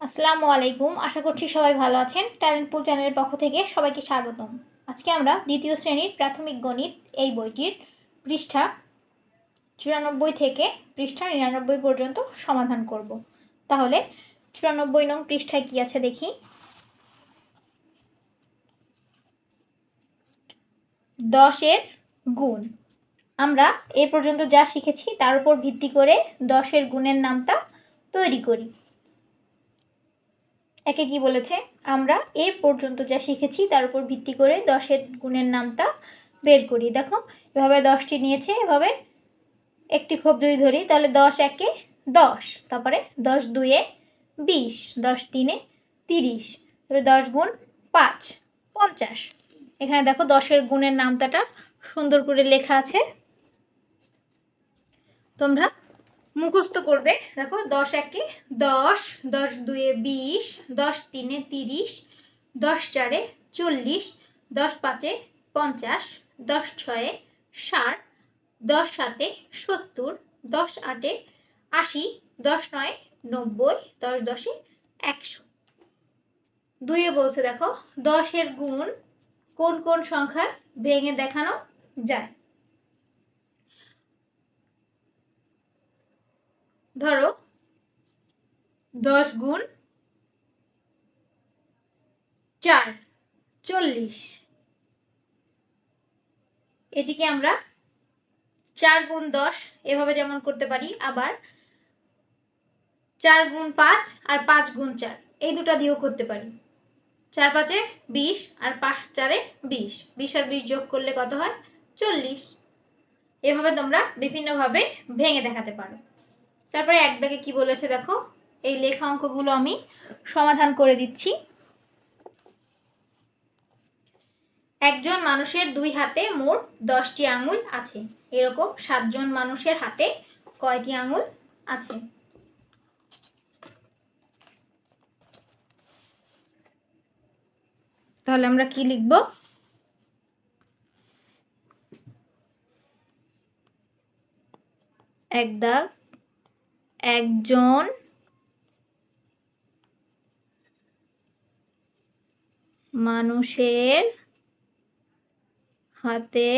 আসসালামু আলাইকুম। আশা করছি সবাই ভালো আছেন। ট্যালেন্ট পুল চ্যানেলের পক্ষ থেকে সবাইকে স্বাগতম। আজকে আমরা দ্বিতীয় শ্রেণির প্রাথমিক গণিত এই বইটির পৃষ্ঠা চুরানব্বই থেকে পৃষ্ঠা নিরানব্বই পর্যন্ত সমাধান করব। তাহলে চুরানব্বই নং পৃষ্ঠায় কী আছে দেখি? দশের গুণ। আমরা এ পর্যন্ত যা শিখেছি তার উপর ভিত্তি করে দশের গুণের নামটা তৈরি করি। একে কি বলেছে? আমরা এ পর্যন্ত যা শিখেছি তার উপর ভিত্তি করে দশের গুণের নামটা বের করি। দেখো, এভাবে দশটি নিয়েছে, এভাবে একটি ক্ষোভ যদি ধরি, তাহলে দশ একে দশ, তারপরে দশ দুয়ে বিশ, দশ তিনে তিরিশ তারপরে দশ গুণ পাঁচ, পঞ্চাশ। এখানে দেখো, দশের গুণের নামটাটা সুন্দর করে লেখা আছে। তোমরা মুখস্থ করবে। দেখো, দশ একে দশ দশ দুয়ে বিশ, দশ তিনে তিরিশ, দশ চারে চল্লিশ, দশ পাঁচে পঞ্চাশ, দশ ছয়ে ষাট, দশ সাতে সত্তর, দশ আটে আশি, দশ নয় নব্বই, দশ দশে একশো। দুইয়ে বলছে দেখো, দশের গুণ কোন কোন সংখ্যা ভেঙে দেখানো যায়? ধরো দশ গুণ চার, চল্লিশ। এটিকে আমরা চার গুণ দশ এভাবে যেমন করতে পারি, আবার চার গুণ পাঁচ আর পাঁচ গুণ চার। এই দুটা দিয়েও করতে পারি। চার পাঁচে বিশ আর পাঁচ চারে বিশ। বিশ আর বিশ যোগ করলে কত হয়? চল্লিশ। এভাবে তোমরা বিভিন্নভাবে ভেঙে দেখাতে পারো। তারপরে এক দাগে কি বলেছে দেখো? এই লেখা অঙ্কগুলো আমি সমাধান করে দিচ্ছি। একজন মানুষের দুই হাতে মোট দশটি আঙুল আছে। এরকম সাতজন মানুষের হাতে কয়টি আঙুল আছে? তাহলে আমরা কি লিখব? এক দাগ একজন মানুষের হাতে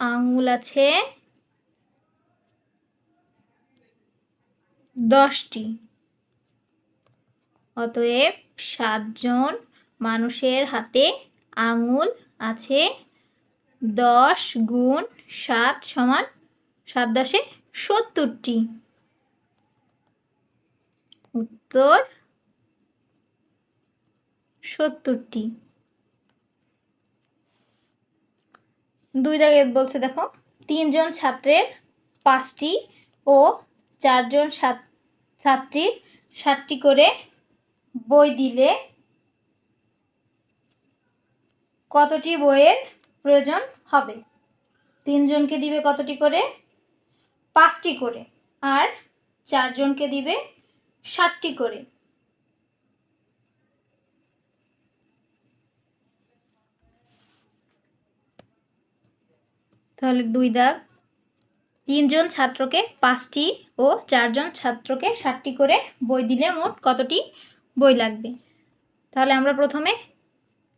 আঙুল আছে দশটি। অতএব সাতজন মানুষের হাতে আঙুল আছে। দশ গুণ সাত সমান সাত দশে সত্তরটি। উত্তর, সত্তরটি। দুই দাগে বলছে দেখো, তিনজন ছাত্রের পাঁচটি ও চারজন ছাত্রীর ষাটটি করে বই দিলে কতটি বইয়ের প্রয়োজন হবে। তিনজনকে দিবে কতটি করে? পাঁচটি করে। আর চারজনকে দিবে ষাটটি করে। তাহলে দুই দাগ। তিনজন ছাত্রকে পাঁচটি ও চারজন ছাত্রকে ষাটটি করে বই দিলে মোট কতটি বই লাগবে? তাহলে আমরা প্রথমে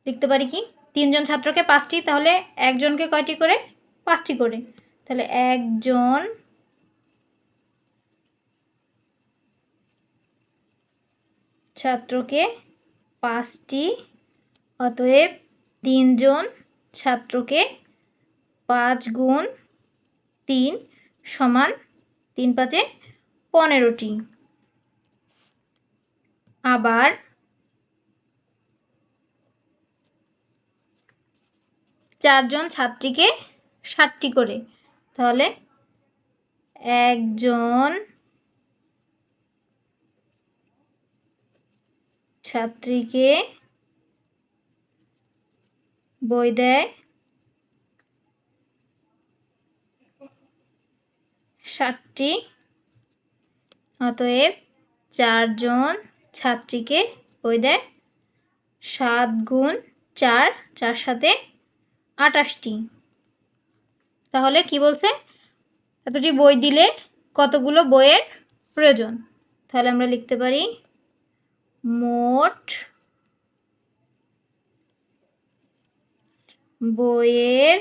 লিখতে পারি কি? তিনজন ছাত্রকে পাঁচটি, তাহলে একজনকে কয়টি করে? পাঁচটি করে। তাহলে একজন ছাত্রকে পাঁচটি, অতএব তিনজন ছাত্রকে পাঁচ গুণ তিন সমান তিন পাঁচে পনেরোটি। আবার চারজন ছাত্রীকে ষাটটি করে। তাহলে একজন ছাত্রীকে বই দেয় ষাটটি, অতএব চারজন ছাত্রীকে বই দেয় সাত গুণ চার চার সাথে আটাশটি তাহলে কি বলছে? এতটি বই দিলে কতগুলো বইয়ের প্রয়োজন? তাহলে আমরা লিখতে পারি, মোট বইয়ের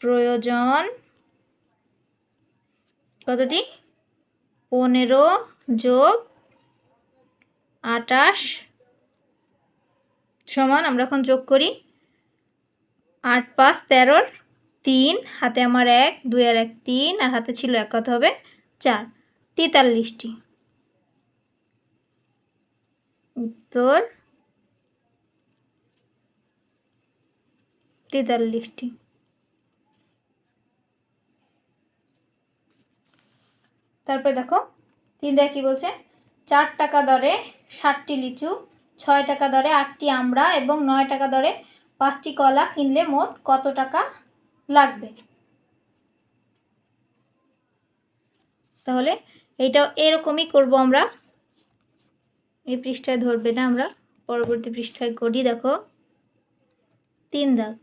প্রয়োজন কতটি? পনেরো যোগ আটাশ সমান আমরা এখন যোগ করি আট, পাঁচ, তেরোর তিন, হাতে আমার এক দুই আর এক তিন, আর হাতে ছিল এক, কত হবে? চার। তেতাল্লিশটি। উত্তর? তেতাল্লিশটি। তারপরে দেখো, তিন দেখ কি বলছে? চার টাকা দরে ষাটটি লিচু, ছয় টাকা দরে আটটি আমড়া এবং নয় টাকা দরে পাঁচটি কলা কিনলে মোট কত টাকা লাগবে? তাহলে এইটা এরকমই করব আমরা। এই পৃষ্ঠায় ধরবে না আমরা, পরবর্তী পৃষ্ঠায় করি, দেখো। তিন দাগ।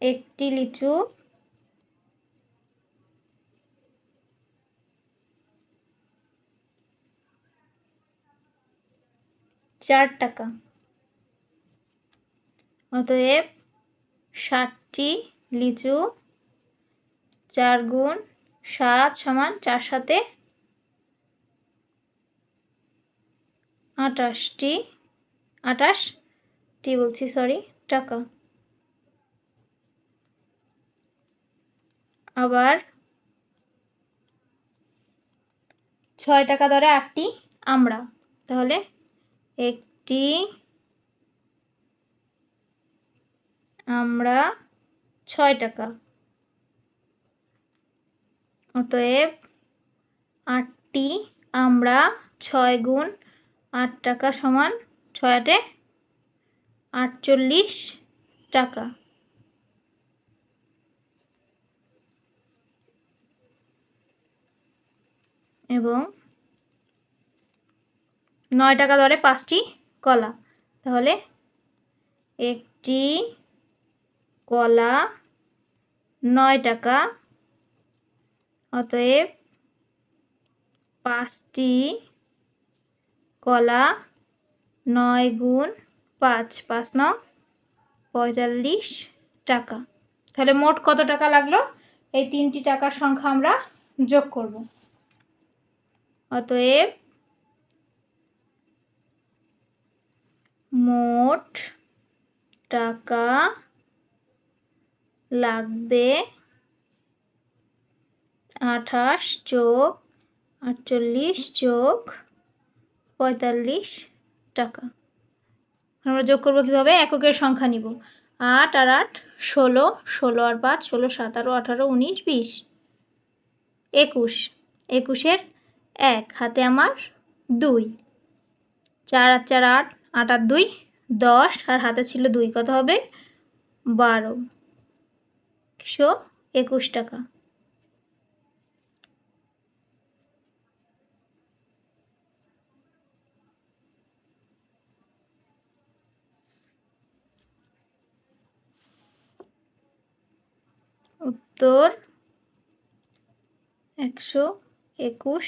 একটি লিচু। চার টাকা। অতএব ষাটটি লিচু চার গুণ সাত সমান চার সাথে আটাশটি আটাশটি বলছি সরি টাকা। আবার ছয় টাকা দরে আটটি আমরা। তাহলে একটি আমরা ছয় টাকা। অতএব আটটি আমরা ছয় গুণ আট টাকা সমান ছয় আটে আটচল্লিশ টাকা। এবং নয় টাকা দরে পাঁচটি কলা। তাহলে একটি কলা নয় টাকা। অতএব পাঁচটি কলা নয় গুণ পাঁচ পাঁচ ন, পঁয়তাল্লিশ টাকা। তাহলে মোট কত টাকা লাগল? এই তিনটি টাকার সংখ্যা আমরা যোগ করব। অতএব মোট টাকা লাগবে আঠাশ যোগ আটচল্লিশ যোগ পঁয়তাল্লিশ টাকা। আমরা যোগ করব কীভাবে? এককের সংখ্যা নিব। আট আর আট, ষোলো ষোলো আর পাঁচ, ষোলো সতেরো আঠারো, উনিশ, বিশ। একুশ, একুশের এক, হাতে আমার দুই। চার আর চার আট আট আর দুই, দশ, আর হাতে ছিল দুই, কত হবে? বারো। একশো একুশ টাকা। উত্তর, একশো একুশ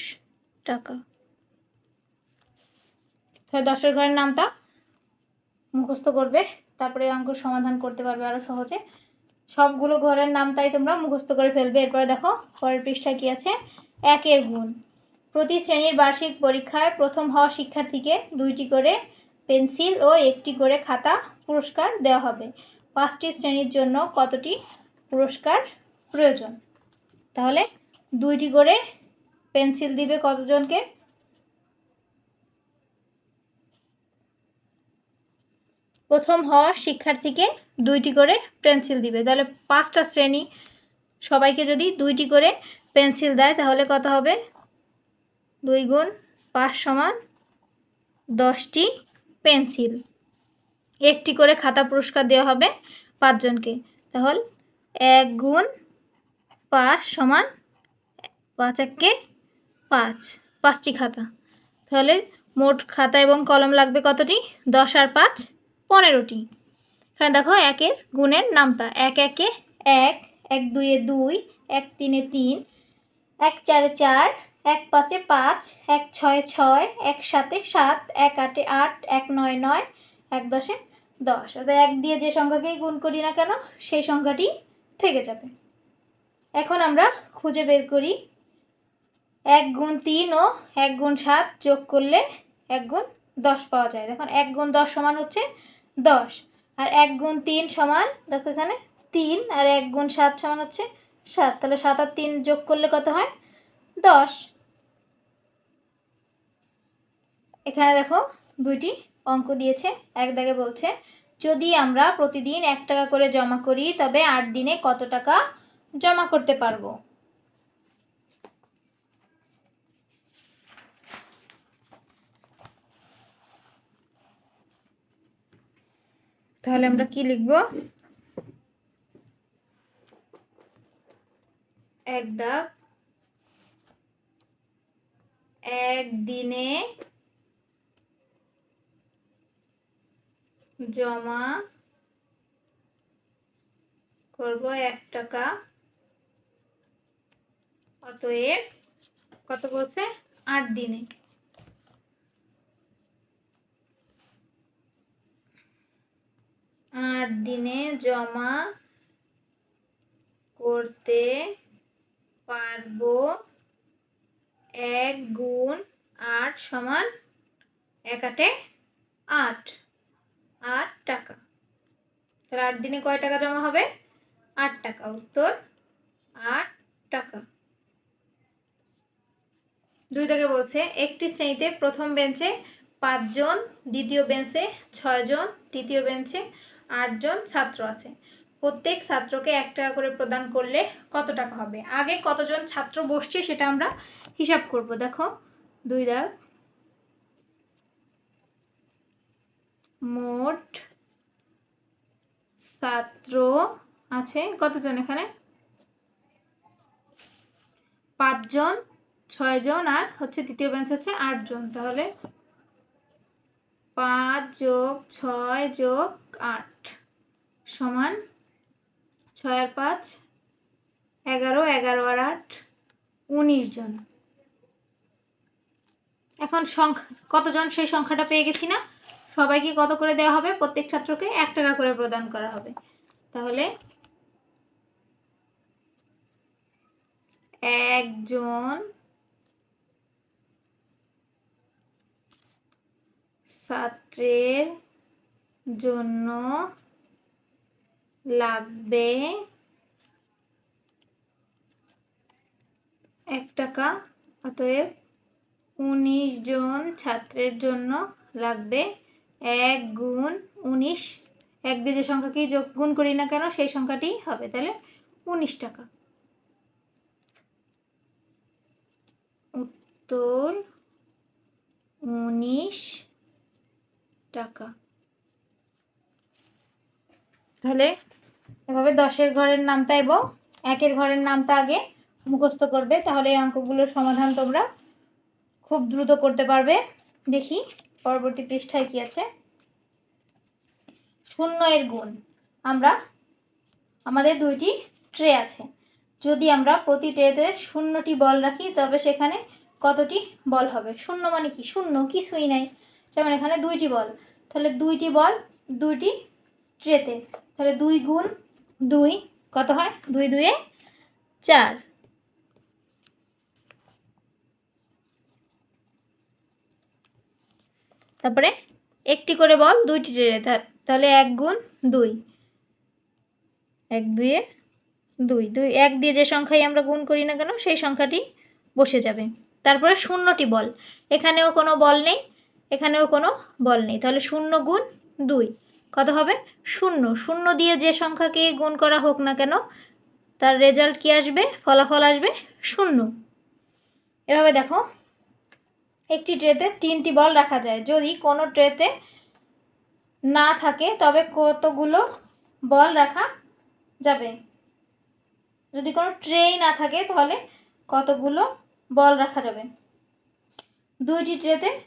টাকা। তাহলে দশের ঘরের নামটা মুখস্থ করবে, তারপরে অঙ্ক সমাধান করতে পারবে আরও সহজে। সবগুলো ঘরের নাম তাই তোমরা মুখস্থ করে ফেলবে। এরপরে দেখো, পরের পৃষ্ঠা কী আছে? একের গুণ। প্রতি শ্রেণির বার্ষিক পরীক্ষায় প্রথম হওয়া শিক্ষার্থীকে দুইটি করে পেন্সিল ও একটি করে খাতা পুরস্কার দেওয়া হবে। পাঁচটি শ্রেণির জন্য কতটি পুরস্কার প্রয়োজন? তাহলে দুইটি করে পেন্সিল দিবে কতজনকে? প্রথম হওয়া শিক্ষার্থীকে দুইটি করে পেন্সিল দিবে। তাহলে পাঁচটা শ্রেণি, সবাইকে যদি দুইটি করে পেন্সিল দেয়, তাহলে কত হবে? দুই গুণ পাঁচ সমান দশটি পেন্সিল। একটি করে খাতা পুরস্কার দেওয়া হবে পাঁচজনকে। তাহলে এক গুণ পাঁচ সমান পাঁচ এককে পাঁচ, পাঁচটি খাতা। তাহলে মোট খাতা এবং কলম লাগবে কতটি? দশ আর পাঁচ। পনেরোটি। এখানে দেখো একের গুণের নামতা এক, একে এক এক দুইয়ে দুই, এক, তিনে তিন, এক, চারে চার, এক, পাঁচে পাঁচ, এক, ছয় ছয়, এক, সাতে সাত, এক, আটে আট, এক, নয় নয়, এক, দশে দশ। অর্থাৎ এক দিয়ে যে সংখ্যাকেই গুণ করি না কেন, সেই সংখ্যাটি থেকে যাবে। এখন আমরা খুঁজে বের করি। এক গুণ তিন ও এক গুণ সাত যোগ করলে এক গুণ দশ পাওয়া যায়। দেখুন, এক গুণ দশ সমান হচ্ছে দশ। আর এক গুণ তিন সমান, দেখো এখানে, তিন। আর এক গুণ সাত সমান হচ্ছে সাত। তাহলে সাত আর তিন যোগ করলে কত হয়? দশ। এখানে দেখো, দুইটি অঙ্ক দিয়েছে, এক দাগে বলছে, যদি আমরা প্রতিদিন এক টাকা করে জমা করি, তবে আট দিনে কত টাকা জমা করতে পারব? তাহলে আমরা কি লিখব? এক দাগ একদিনে জমা করব এক টাকা। অতএব কত বলছে? আট দিনে। আট দিনে জমা করতে পারব এক গুণ আট সমান এক আটে আট আট টাকা। তাহলে আট দিনে কয় টাকা জমা হবে? আট টাকা। উত্তর, আট টাকা। দুই থেকে বলছে, একটি শ্রেণীতে প্রথম বেঞ্চে পাঁচজন, দ্বিতীয় বেঞ্চে ছয়জন, তৃতীয় বেঞ্চে আটজন ছাত্র আছে। প্রত্যেক ছাত্রকে এক টাকা করে প্রদান করলে কত টাকা হবে? আগে কতজন ছাত্র বসছে সেটা আমরা হিসাব করব। দেখো, দুই দাগ। মোট ছাত্র আছে কতজন এখানে? পাঁচজন, ছয়জন আর হচ্ছে তৃতীয় বেঞ্চ হচ্ছে আটজন। তাহলে পাঁচ যোগ ছয় যোগ আট সমান ছয় আর পাঁচ, এগারো এগারো আর আট, উনিশ জন। এখন সংখ্যা, কতজন সেই সংখ্যাটা পেয়ে গেছি না? সবাইকে কত করে দেওয়া হবে? প্রত্যেক ছাত্রকে এক টাকা করে প্রদান করা হবে। তাহলে একজন ছাত্রের জন্য লাগবে এক টাকা। অতএব উনিশ জন ছাত্রের জন্য লাগবে এক গুণ উনিশ। এক দিয়ে যে সংখ্যাকেই যোগ গুণ করি না কেন, সেই সংখ্যাটি হবে তাহলে উনিশ টাকা। উত্তর উনিশ টাকা। তাহলে এভাবে দশের ঘরের নামটা এবং একের ঘরের নামটা আগে মুখস্থ করবে, তাহলে এই অঙ্কগুলোর সমাধান তোমরা খুব দ্রুত করতে পারবে। দেখি পরবর্তী পৃষ্ঠায় কি আছে। শূন্য এর গুণ। আমরা, আমাদের দুইটি ট্রে আছে। যদি আমরা প্রতি ট্রেতে শূন্যটি বল রাখি, তবে সেখানে কতটি বল হবে? শূন্য মানে কি? শূন্য, কিছুই নাই। যেমন এখানে দুইটি বল, তাহলে দুইটি বল দুইটি ট্রেতে, তাহলে দুই গুণ দুই কত হয়? দুই দুয়ে চার। তারপরে একটি করে বল দুইটি ট্রেতে তাহলে এক গুণ দুই। এক দুয়ে দুই দুই, এক দিয়ে যে সংখ্যাই আমরা গুণ করি না কেন, সেই সংখ্যাটি বসে যাবে। তারপরে শূন্যটি বল, এখানেও কোনো বল নেই এখানেও কোনো বল নেই। তাহলে শূন্য গুণ দুই। কত হবে? শূন্য। শূন্য দিয়ে যে সংখ্যাকে গুণ করা হোক না কেন, তার রেজাল্ট কি আসবে? ফলাফল আসবে শূন্য। এভাবে দেখো, একটি ট্রেতে তিনটি বল রাখা যায়। যদি কোনো ট্রেতে না থাকে, তবে কতগুলো বল রাখা যাবে? যদি কোনো ট্রেই না থাকে, তাহলে কতগুলো বল রাখা যাবে? দুইটি ট্রেতে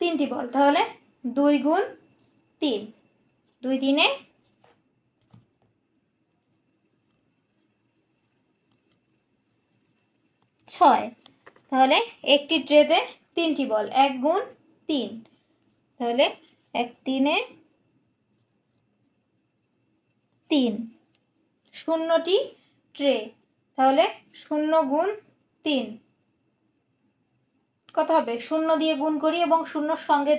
তিনটি বল, তাহলে দুই গুণ তিন। দুই তিনে ছয়। তাহলে একটি ট্রেতে তিনটি বল, এক গুণ তিন। তাহলে এক তিনে তিন। শূন্যটি ট্রে, তাহলে শূন্য গুণ তিন। কত হবে। শূন্য দিয়ে গুণ করি এবং শূন্যর সঙ্গে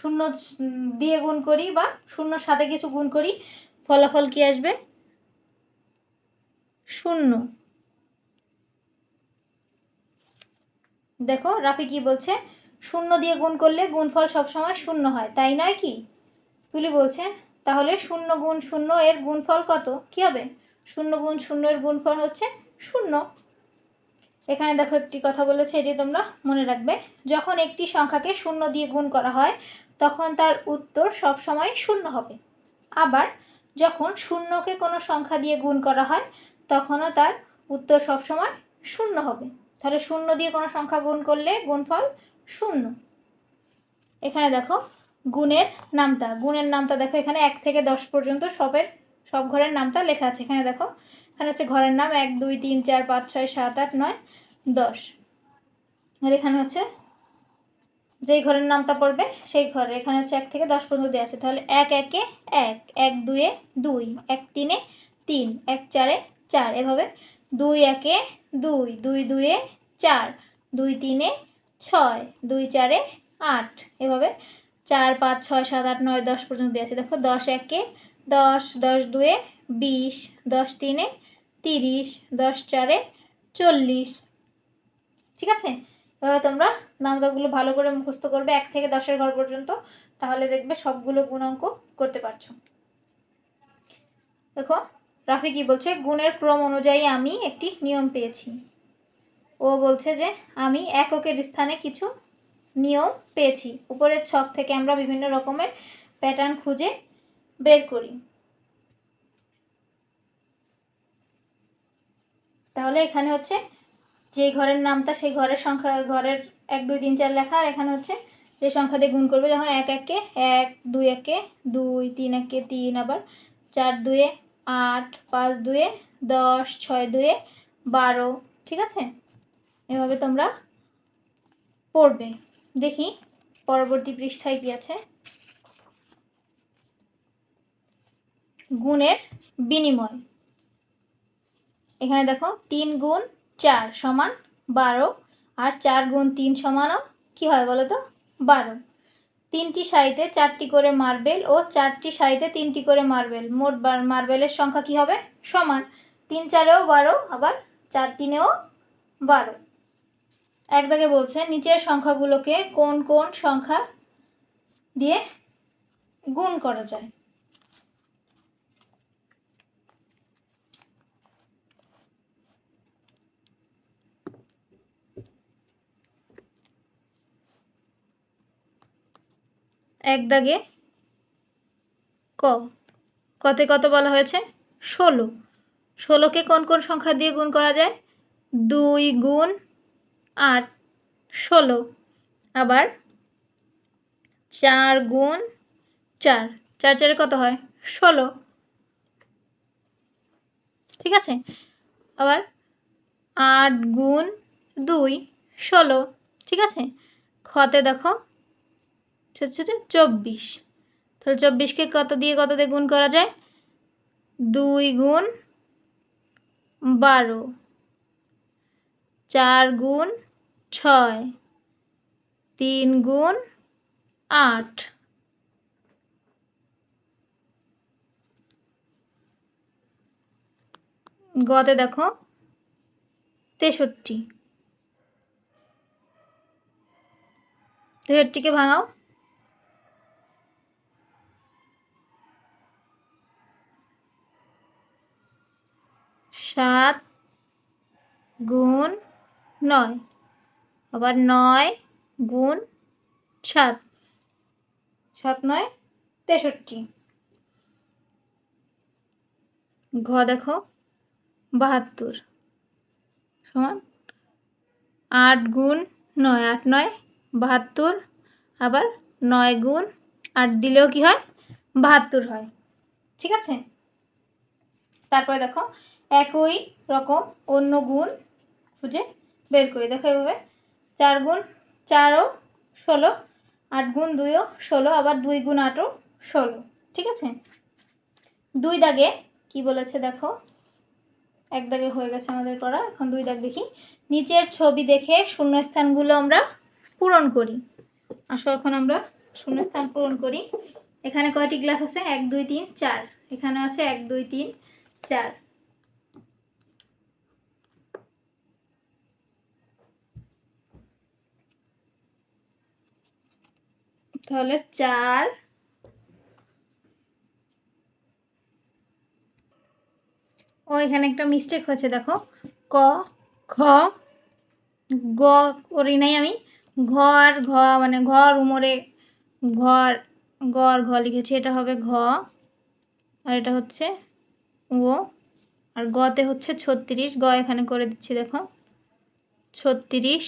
শূন্য দিয়ে গুণ করি বা শূন্যর সাথে কিছু গুণ করি, ফলাফল কি আসবে? শূন্য। দেখো, রাফি কি বলছে? শূন্য দিয়ে গুণ করলে গুণফল সবসময় শূন্য হয়, তাই নয় কি? তুলি বলছে, তাহলে শূন্য গুণ শূন্য এর গুণফল কত? কি হবে? শূন্য গুণ শূন্য এর গুণফল হচ্ছে শূন্য। এখানে দেখো একটি কথা বলেছে, এটি তোমরা মনে রাখবে। যখন একটি সংখ্যাকে শূন্য দিয়ে গুণ করা হয়, তখন তার উত্তর সবসময় শূন্য হবে। আবার যখন শূন্যকে কোনো সংখ্যা দিয়ে গুণ করা হয়, তখনও তার উত্তর সবসময় শূন্য হবে। তাহলে শূন্য দিয়ে কোনো সংখ্যা গুণ করলে গুণফল শূন্য। এখানে দেখো, গুণের নামতা। গুণের নামতা দেখো, এখানে এক থেকে দশ পর্যন্ত সবের সব ঘরের নামটা লেখা আছে। এখানে দেখো, এখানে হচ্ছে ঘরের নাম এক, দুই, তিন, চার, পাঁচ, ছয়, সাত, আট, নয়, দশ। আর এখানে হচ্ছে যেই ঘরের নামটা পড়বে, সেই ঘরে এখানে হচ্ছে এক থেকে দশ পর্যন্ত দেওয়া আছে। তাহলে এক, একে এক এক, দুয়ে দুই, এক, তিনে তিন, এক, চারে চার। এভাবে দুই, একে দুই দুই, দুয়ে চার, দুই, তিনে ছয়, দুই, চারে আট। এভাবে চার, পাঁচ, ছয়, সাত, আট, নয়, দশ পর্যন্ত দেওয়া আছে। দেখো, দশ, একে দশ দশ দুয়ে বিশ, দশ তিনে তিরিশ, দশ চারে চল্লিশ। ঠিক আছে? এভাবে তোমরা নামদাগুলো ভালো করে মুখস্থ করবে এক থেকে দশের ঘর পর্যন্ত, তাহলে দেখবে সবগুলো গুণাঙ্ক করতে পারছ। দেখো, রাফি কি বলছে? গুণের ক্রম অনুযায়ী আমি একটি নিয়ম পেয়েছি। ও বলছে যে, আমি এককের স্থানে কিছু নিয়ম পেয়েছি। উপরের ছক থেকে আমরা বিভিন্ন রকমের প্যাটার্ন খুঁজে বের করি। তাহলে এখানে হচ্ছে যে ঘরের নামটা সেই ঘরের সংখ্যা, ঘরের এক, দুই, তিন, চার লেখা, আর এখানে হচ্ছে যে সংখ্যা দিয়ে গুণ করবে। যখন এক, একে এক, দুই, একে দুই, তিন, একে তিন আবার চার দুয়ে আট, পাঁচ দুয়ে দশ, ছয় দুয়ে বারো, ঠিক আছে? এভাবে তোমরা পড়বে। দেখি, পরবর্তী পৃষ্ঠায় কি আছে? গুণের বিনিময়। এখানে দেখো, তিন গুণ চার সমান বারো, আর চার গুণ তিন সমানও কী হয় বলো তো বারো। তিনটি সারিতে চারটি করে মার্বেল ও চারটি সারিতে তিনটি করে মার্বেল। মোট মার্বেলের সংখ্যা কি হবে? সমান। তিন চারেও বারো, আবার চার তিনেও বারো। এক দাগে বলছে, নিচের সংখ্যাগুলোকে কোন কোন সংখ্যা দিয়ে গুণ করা যায়? এক দাগে ক। কতে কত বলা হয়েছে? ষোলো। ষোলোকে কোন কোন সংখ্যা দিয়ে গুণ করা যায়? দুই গুণ আট। ষোলো। আবার চার গুণ চার। চার চারে কত হয়? ষোলো। ঠিক আছে? আবার আট গুণ দুই। ষোলো। ঠিক আছে? খতে দেখো ছোটো ছোটো চব্বিশ। তাহলে চব্বিশকে কত দিয়ে কত দিয়ে গুণ করা যায়? দুই গুণ বারো। চার গুণ ছয়। তিন গুণ আট। গতে দেখো, তেষট্টি। তেষট্টিকে ভাঙাও। সাত গুণ নয়, আবার নয় গুণ সাত। সাত নয়, তেষট্টি। ঘ দেখো, বাহাত্তর সমান আট গুণ নয়, আট নয়, বাহাত্তর, আবার নয় গুণ আট দিলেও কি হয়? বাহাত্তর হয়। ঠিক আছে? তারপরে দেখো একই রকম অন্য গুণ খুঁজে বের করি। দেখো এভাবে। চার গুণ চারও ষোলো, আট গুণ দুইও ষোলো, আবার দুই গুণ আটও ষোলো। ঠিক আছে? দুই দাগে কি বলেছে দেখো? এক দাগে হয়ে গেছে আমাদের করা এখন দুই দাগ দেখি। নিচের ছবি দেখে শূন্যস্থানগুলো আমরা পূরণ করি। আসো এখন আমরা শূন্যস্থান পূরণ করি। এখানে কয়টি গ্লাস আছে? এক, দুই, তিন, চার। এখানে আছে এক, দুই, তিন, চার। তাহলে চার ও, এখানে একটা মিস্টেক হয়েছে, দেখো। ক, খ, গ করি নাই আমি। ঘর, ঘ মানে ঘর, উমরে, ঘর গর ঘ লিখেছি, এটা হবে ঘ। আর এটা হচ্ছে ও আর গতে হচ্ছে ছত্রিশ, গ এখানে করে দিচ্ছি, দেখো। ছত্রিশ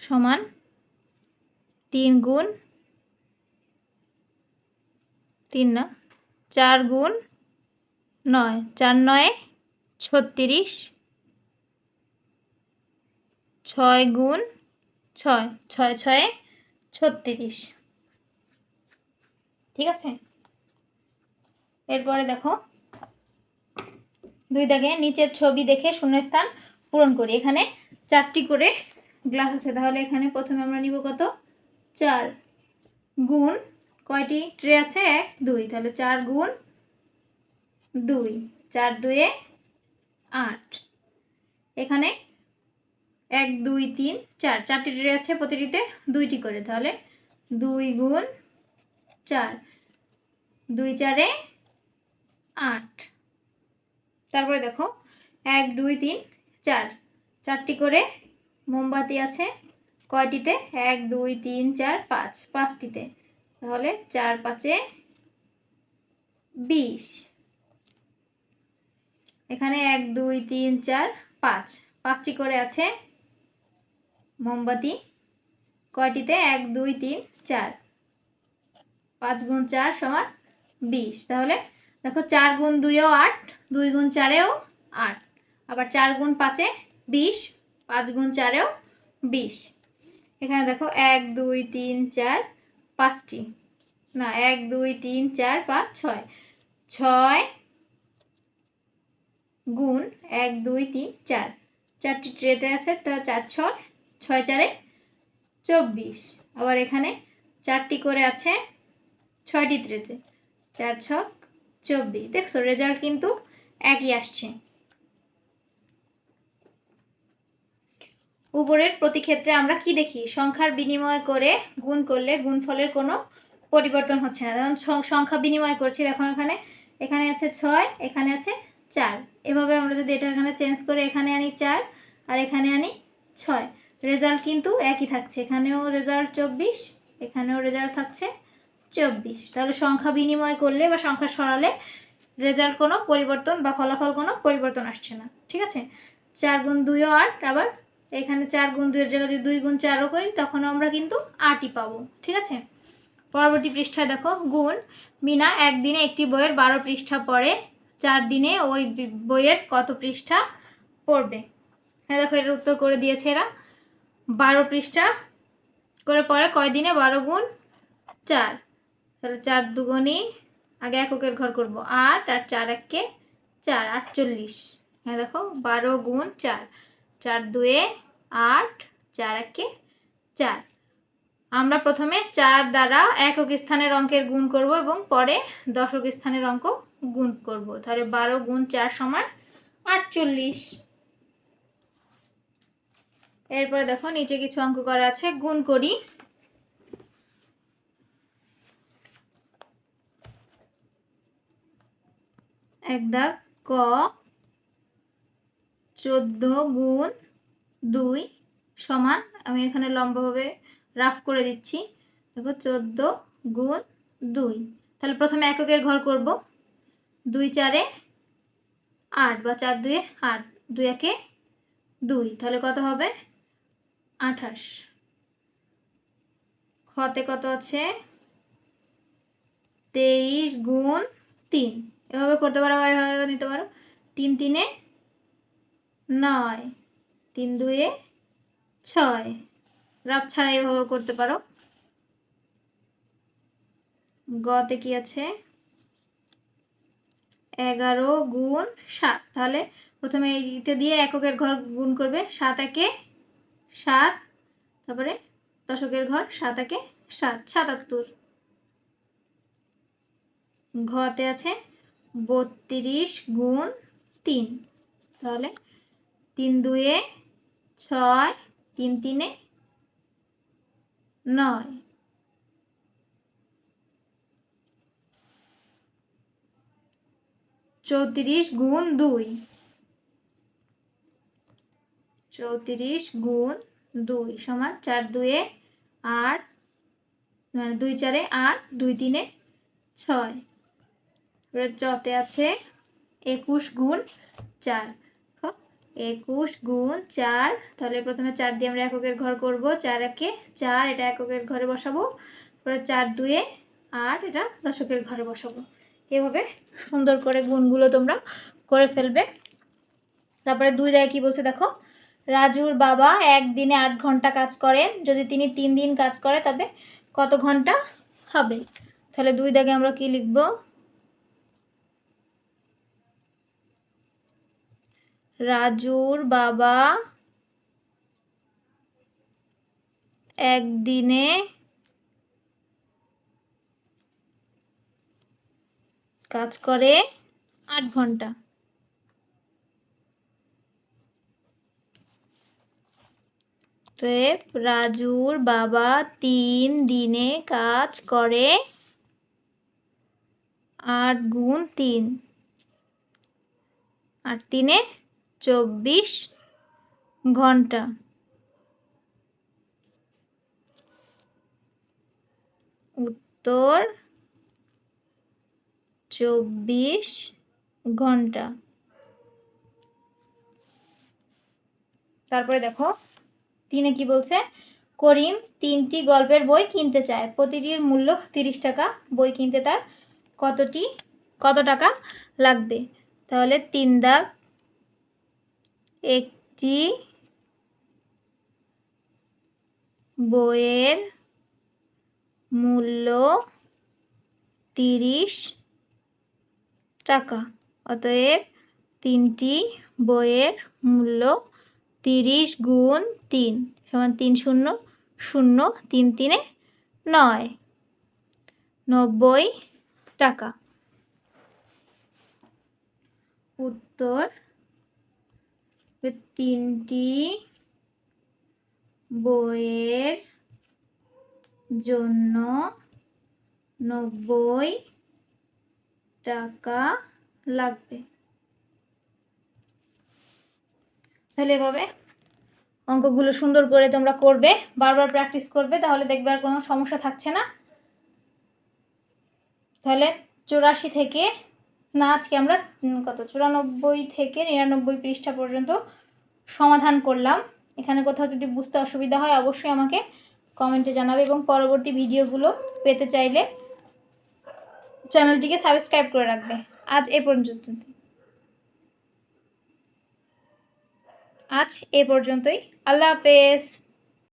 সমান তিন গুণ তিন না? চার গুণ নয়। চার নয়, ছত্রিশ। ছয় গুণ ছয়। ছয় ছয়ে, ছত্রিশ। ঠিক আছে? এরপরে দেখো। দুই দাগে নিচের ছবি দেখে শূন্যস্থান পূরণ করি। এখানে চারটি করে গ্লাস আছে। তাহলে এখানে প্রথমে আমরা নিব কত? চার গুণ কয়টি? ট্রে আছে এক, দুই, তাহলে চার গুণ দুই, চার দুয়ে আট। এখানে এক, দুই, তিন, চার, চারটি ট্রে আছে প্রতিটিতে, দুইটি করে, তাহলে দুই গুণ চার, দুই চারে আট। তারপরে দেখো, এক, দুই, তিন, চার, চারটি করে মোমবাতি আছে কয়টিতে? এক, দুই, তিন, চার, পাঁচ, পাঁচটিতে। তাহলে চার পাঁচে বিশ। এখানে এক, দুই, তিন, চার, পাঁচ। পাঁচটি করে আছে মোমবাতি। কয়টিতে? এক, দুই, তিন, চার। পাঁচ গুণ চার সমান বিশ। তাহলে দেখো চার গুণ দুইও আট, দুই গুণ চারেও আট। আবার চার গুণ পাঁচে বিশ, পাঁচ গুণ চারেও বিশ। এখানে দেখো এক, দুই, তিন, চার পাঁচটি। না, এক, দুই, তিন, চার, পাঁচ, ছয়। ছয় গুণ এক, দুই, তিন, চার। চারটি ট্রেতে আছে, তা চার, ছয়। ছয়, চারে চব্বিশ। আবার এখানে চারটি করে আছে ছয়টি ট্রেতে। চার ছক চব্বিশ। দেখছ রেজাল্ট কিন্তু একই আসছে। উপরের প্রতি ক্ষেত্রে আমরা কি দেখি? সংখ্যার বিনিময় করে গুণ করলে গুণফলের কোনো পরিবর্তন হচ্ছে না। যেমন সংখ্যা বিনিময় করছি এখন এখানে। এখানে আছে ছয়, এখানে আছে চার। এভাবে আমরা যদি এটা এখানে চেঞ্জ করে এখানে আনি চার আর এখানে আনি ছয় রেজাল্ট কিন্তু একই থাকছে। এখানেও রেজাল্ট চব্বিশ, এখানেও রেজাল্ট থাকছে চব্বিশ। তাহলে সংখ্যা বিনিময় করলে বা সংখ্যা সরালে রেজাল্ট কোনো পরিবর্তন বা ফলাফল কোনো পরিবর্তন আসছে না। ঠিক আছে? চার গুণ দুইও আট, আবার এখানে চার গুণ দুইয়ের জায়গায় যদি দুই গুণ চারও করি তখনও আমরা কিন্তু আটই পাবো, ঠিক আছে? পরবর্তী পৃষ্ঠায় দেখো, গুণ। মিনা একদিনে একটি বইয়ের বারো পৃষ্ঠা পড়ে, চার দিনে ওই বইয়ের কত পৃষ্ঠা পড়বে? হ্যাঁ দেখো, এটার উত্তর করে দিয়েছে এরা। বারো পৃষ্ঠা করে পড়ে, কয় দিনে? বারো গুণ চার। তাহলে চার দুগুণই আগে এককের ঘর করব, আট, আর চার এককে চার, আটচল্লিশ। হ্যাঁ দেখো, বারো গুণ চার। চার দুয়ে আট, চার একে চার। আমরা প্রথমে চার দ্বারা একক স্থানের অঙ্কের গুণ করব এবং পরে দশক স্থানের অঙ্ক গুণ করব। তাহলে বারো গুণ চার সমান আটচল্লিশ। এরপরে দেখো, নিচে কিছু অঙ্ক করা আছে, গুণ করি। এক দাগ ক চোদ্দ গুণ দুই সমান, আমি এখানে লম্বাভাবে রাফ করে দিচ্ছি। দেখো, চোদ্দ গুণ দুই। তাহলে প্রথমে এককের ঘর করব। দুই চারে আট বা চার দুয়ে আট, দুই একে দুই। তাহলে কত হবে? আঠাশ। খতে কত আছে? তেইশ গুণ তিন। এভাবে করতে পারো এভাবে নিতে পারো। তিন তিনে নয়, তিন দুয়ে ছয়। রাব ছাড়া এভাবে করতে পারো? গতে কি আছে? এগারো গুণ সাত। তাহলে প্রথমে এইটা দিয়ে এককের ঘর গুণ করবে সাত একে সাত, তারপরে দশকের ঘর সাত একে সাত, সাতাত্তর। ঘতে আছে বত্রিশ গুণ তিন। তাহলে তিন দুয়ে ছয়, তিন তিনে নয়। চৌত্রিশ গুণ দুই। চৌত্রিশ গুণ দুই সমান চার দুয়ে আট মানে দুই চারে আট, দুই তিনে ছয়। চতে আছে একুশ গুণ চার। একুশ গুণ চার, তাহলে প্রথমে চার দিয়ে আমরা এককের ঘর করব, চার একে চার, এটা এককের ঘরে বসাবো তারপরে চার দুয়ে আট, এটা দশকের ঘরে বসাবো। এভাবে সুন্দর করে গুণগুলো তোমরা করে ফেলবে। তারপরে দুই দাগে কি বলছে দেখো? রাজুর বাবা একদিনে আট ঘণ্টা কাজ করেন, যদি তিনি তিন দিন কাজ করে, তবে কত ঘণ্টা হবে? তাহলে দুই দাগে আমরা কি লিখব? রাজুর বাবা একদিনে কাজ করে আট ঘণ্টা। রাজুর বাবা তিন দিনে কাজ করে আট গুণ তিন। আট তিনে চব্বিশ ঘণ্টা। উত্তর, চব্বিশ ঘণ্টা। তারপরে দেখো, তিনে কি বলছে? করিম তিনটি গল্পের বই কিনতে চায়। প্রতিটির মূল্য তিরিশ টাকা। বই কিনতে তার কতটি, কত টাকা লাগবে? তাহলে তিন দাগ একটি বইয়ের মূল্য তিরিশ টাকা। অতএব তিনটি বইয়ের মূল্য তিরিশ গুণ তিন সমান তিন শূন্য শূন্য তিন তিনে নয়, নব্বই টাকা। উত্তর তিনটি বইয়ের জন্য নব্বই টাকা লাগবে। তাহলে এভাবে অঙ্কগুলো সুন্দর করে তোমরা করবে, বারবার প্র্যাকটিস করবে, তাহলে দেখবে আর কোনো সমস্যা থাকছে না। তাহলে চুরাশি থেকে না, আজকে আমরা কত? চুরানব্বই থেকে নিরানব্বই পৃষ্ঠা পর্যন্ত সমাধান করলাম। এখানে কোথাও যদি বুঝতে অসুবিধা হয়, অবশ্যই আমাকে কমেন্টে জানাবে এবং পরবর্তী ভিডিওগুলো পেতে চাইলে চ্যানেলটিকে সাবস্ক্রাইব করে রাখবে। আজ এ পর্যন্ত। আজ এ পর্যন্তই। আল্লাহ হাফেজ।